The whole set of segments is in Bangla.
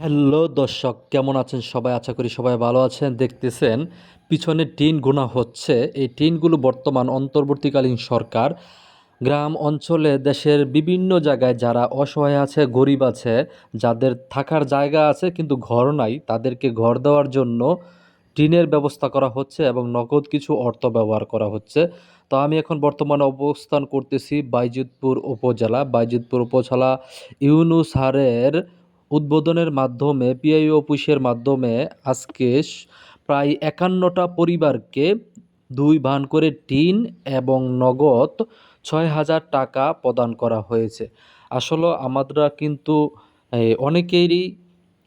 হ্যালো দর্শক, কেমন আছেন সবাই? আশা করি সবাই ভালো আছেন। দেখতেছেন, পিছনে টিন গোনা হচ্ছে। এই টিনগুলো বর্তমান অন্তর্বর্তীকালীন সরকার। গ্রাম অঞ্চলে দেশের বিভিন্ন জায়গায় যারা অসহায় আছে, গরিব আছে, যাদের থাকার জায়গা আছে কিন্তু ঘর নাই, তাদেরকে ঘর দেওয়ার জন্য টিনের ব্যবস্থা করা হচ্ছে এবং নগদ কিছু অর্থ ব্যবহার করা হচ্ছে। তো আমি এখন বর্তমানে অবস্থান করতেছি বাইজিতপুর উপজেলা। বাইজিতপুর উপজেলা ইউনুস হারের উদ্বোধনের মাধ্যমে পিআই অফিসের মাধ্যমে আজকে প্রায় একান্নটা পরিবারকে দুই ভান করে টিন এবং নগদ ছয় হাজার টাকা প্রদান করা হয়েছে। আসলে আমরা কিন্তু অনেকেরই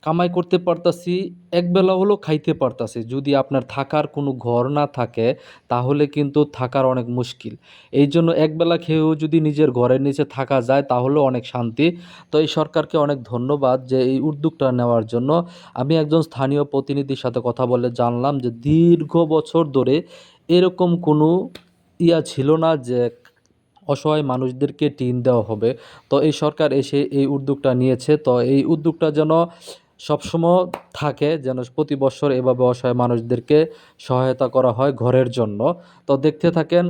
কামাই করতে পারতাছি একবেলা হলো খাইতে পারতাছি। যদি আপনার থাকার কোনো ঘর না থাকে, তাহলে কিন্তু থাকার অনেক মুশকিল। এই জন্য একবেলা খেয়েও যদি নিজের ঘরের নিচে থাকা যায়, তাহলেও অনেক শান্তি। তো এই সরকারকে অনেক ধন্যবাদ যে এই উদ্যোগটা নেওয়ার জন্য। আমি একজন স্থানীয় প্রতিনিধির সাথে কথা বলে জানলাম যে দীর্ঘ বছর ধরে এরকম কোনো ইয়া ছিল না যে অসহায় মানুষদেরকে টিন দেওয়া হবে। তো এই সরকার এসে এই উদ্যোগটা নিয়েছে। তো এই উদ্যোগটা যেন সবসময় থাকে যেন প্রতি বছর এভাবে অসহায় মানুষদেরকে সহায়তা করা হয় ঘরের জন্য। তো দেখতে থাকেন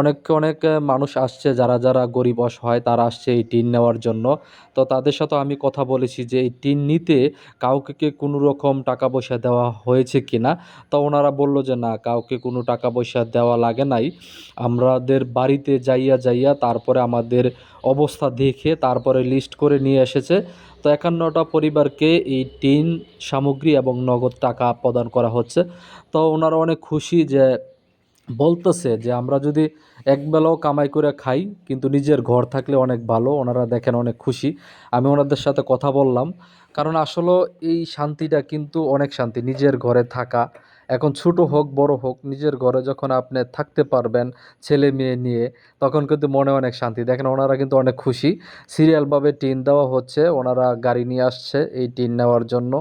অনেক অনেক মানুষ আসছে, যারা যারা গরিব অসহায় তারা আসছে এই টিন নেওয়ার জন্য। তো তাদের সাথে আমি কথা বলেছি যে এই টিন নিতে কাউকে কি কোনো রকম টাকা পয়সা দেওয়া হয়েছে কি না তো ওনারা বলল যে না, কাউকে কোনো টাকা পয়সা দেওয়া লাগে নাই। আমাদের বাড়িতে যাইয়া যাইয়া তারপরে আমাদের অবস্থা দেখে তারপরে লিস্ট করে নিয়ে এসেছে। তো একান্নটা পরিবারকে এই টিন সামগ্রী এবং নগদ টাকা প্রদান করা হচ্ছে। তো ওনারা অনেক খুশি যে বলতেছে যে আমরা যদি একবেলাও কামাই করে খাই, কিন্তু নিজের ঘর থাকলে অনেক ভালো, ওনারা দেখেন অনেক খুশি। আমি ওনাদের সাথে কথা বললাম। কারণ আসলে এই শান্তিটা কিন্তু অনেক শান্তি, নিজের ঘরে থাকা এখন ছোট হোক, বড় হোক, নিজের ঘরে যখন আপনি থাকতে পারবেন ছেলে মেয়ে নিয়ে, তখন কিন্তু মনে অনেক শান্তি। দেখেন ওনারা কিন্তু অনেক খুশি। সিরিয়ালভাবে টিন দেওয়া হচ্ছে, ওনারা গাড়ি নিয়ে আসছে এই টিন নেওয়ার জন্য।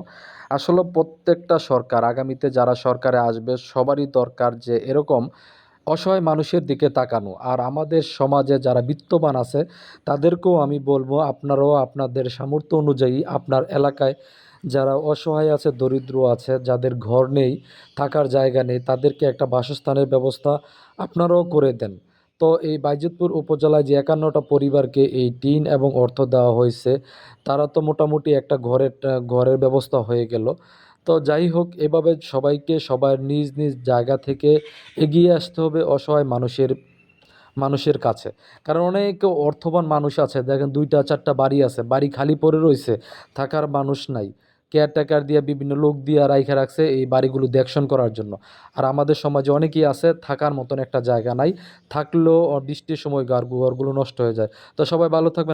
আসলে প্রত্যেকটা সরকার, আগামীতে যারা সরকারে আসবে, সবারই দরকার যে এরকম অসহায় মানুষের দিকে তাকানো। আর আমাদের সমাজে যারা বিত্তবান আছে, তাদেরকেও আমি বলব, আপনারাও আপনাদের সামর্থ্য অনুযায়ী আপনার এলাকায় যারা অসহায় আছে, দরিদ্র আছে, যাদের ঘর নেই, থাকার জায়গা নেই, তাদেরকে একটা বাসস্থানের ব্যবস্থা আপনারাও করে দেন। তো এই বাইজিতপুর উপজেলায় যে একান্নটা পরিবারকে এই টিন এবং অর্থ দেওয়া হয়েছে, তারা তো মোটামুটি একটা ঘরের ঘরের ব্যবস্থা হয়ে গেল। তো যাই হোক, এভাবে সবাইকে সবার নিজ নিজ জায়গা থেকে এগিয়ে আসতে হবে অসহায় মানুষের মানুষের কাছে। কারণ অনেক অর্থবান মানুষ আছে, দেখেন দুইটা, চারটা বাড়ি আছে, বাড়ি খালি পড়ে রয়েছে, থাকার মানুষ নাই। কেয়ারটেকার দিয়ে বিভিন্ন লোক দিয়ে রাইখে রাখছে এই বাড়িগুলো দেখশন করার জন্য। আর আমাদের সমাজে অনেকেই আছে, থাকার মতন একটা জায়গা নাই, থাকলেও বৃষ্টির সময় ঘর ঘরগুলো নষ্ট হয়ে যায়। তো সবাই ভালো থাকবেন।